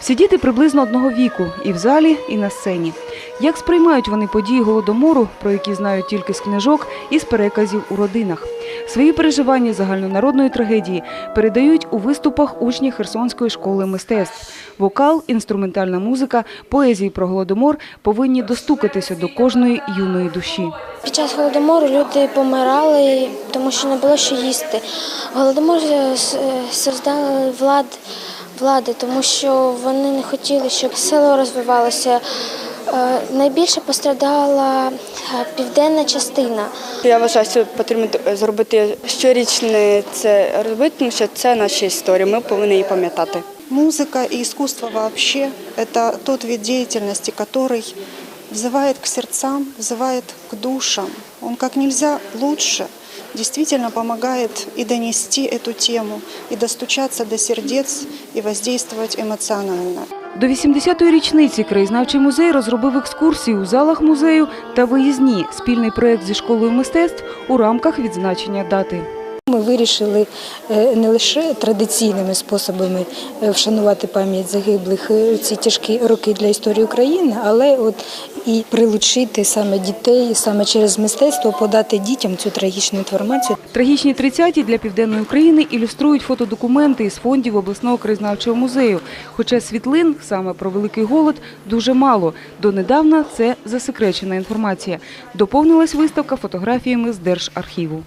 Всі діти приблизно одного віку і в залі, і на сцені. Як сприймають вони події голодомору, про які знають тільки з книжок і з переказів у родинах. Свої переживання загальнонародної трагедії передають у виступах учні Херсонської школи мистецтв. Вокал, інструментальна музика, поезії про голодомор повинні достукатися до кожної юної душі. Під час голодомору люди помирали, тому що не було що їсти. Голодомор е, е, влад, влади, тому що вони не хотіли, щоб село розвивалося. Е, Найбільше пострадала е, південна частина. Я вважаю, що потрібно зробити щорічне це робити, тому що це наша історія. Ми повинні її пам'ятати. Музыка и искусство вообще – это тот вид деятельности, который взывает к сердцам, взывает к душам. Он как нельзя лучше действительно помогает и донести эту тему, и достучаться до сердец, и воздействовать эмоционально. До 80-ї річниці краєзнавчий музей розробив екскурсії у залах музею та виїзні спільний проєкт зі школою мистецтв у рамках відзначення дати. Ми вирішили е, не лише традиційними способами е, вшанувати пам'ять загиблих е, у ці тяжкі роки для історії України, але от і прилучити саме дітей, саме через мистецтво подати дітям цю трагічну інформацію. Трагічні 30-ті для південної України ілюструють фотодокументи із фондів обласного краєзнавчого музею. Хоча світлин саме про великий голод дуже мало. Донедавна це засекречена інформація. Доповнилась виставка фотографіями з Держархіву.